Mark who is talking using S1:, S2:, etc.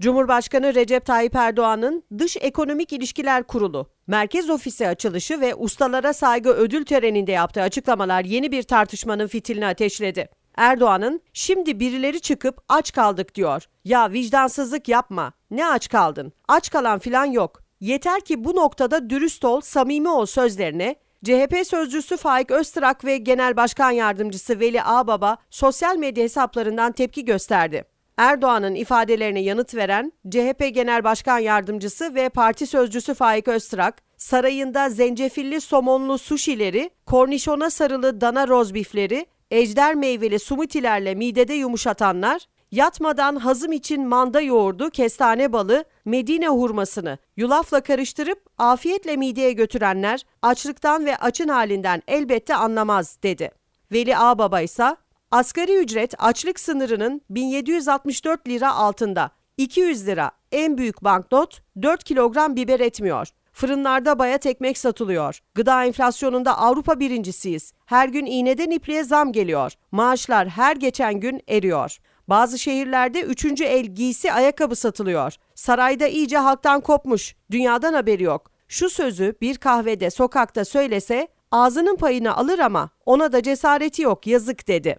S1: Cumhurbaşkanı Recep Tayyip Erdoğan'ın Dış Ekonomik İlişkiler Kurulu, Merkez Ofisi açılışı ve ustalara saygı ödül töreninde yaptığı açıklamalar yeni bir tartışmanın fitilini ateşledi. Erdoğan'ın şimdi birileri çıkıp aç kaldık diyor. Ya vicdansızlık yapma. Ne aç kaldın? Aç kalan filan yok. Yeter ki bu noktada dürüst ol, samimi ol sözlerine CHP sözcüsü Faik Öztrak ve Genel Başkan Yardımcısı Veli Ağbaba sosyal medya hesaplarından tepki gösterdi. Erdoğan'ın ifadelerine yanıt veren CHP Genel Başkan Yardımcısı ve Parti Sözcüsü Faik Öztrak, sarayında zencefilli somonlu suşileri, kornişona sarılı dana rozbifleri, ejder meyveli sumutilerle midede yumuşatanlar, yatmadan hazım için manda yoğurdu, kestane balı, Medine hurmasını yulafla karıştırıp afiyetle mideye götürenler açlıktan ve açın halinden elbette anlamaz dedi. Veli Ağbaba ise asgari ücret açlık sınırının 1764 lira altında. 200 lira en büyük banknot 4 kilogram biber etmiyor. Fırınlarda bayat ekmek satılıyor. Gıda enflasyonunda Avrupa birincisiyiz. Her gün iğneden ipliğe zam geliyor. Maaşlar her geçen gün eriyor. Bazı şehirlerde üçüncü el giysi ayakkabı satılıyor. Sarayda iyice halktan kopmuş. Dünyadan haberi yok. Şu sözü bir kahvede, sokakta söylese ağzının payını alır ama ona da cesareti yok yazık dedi.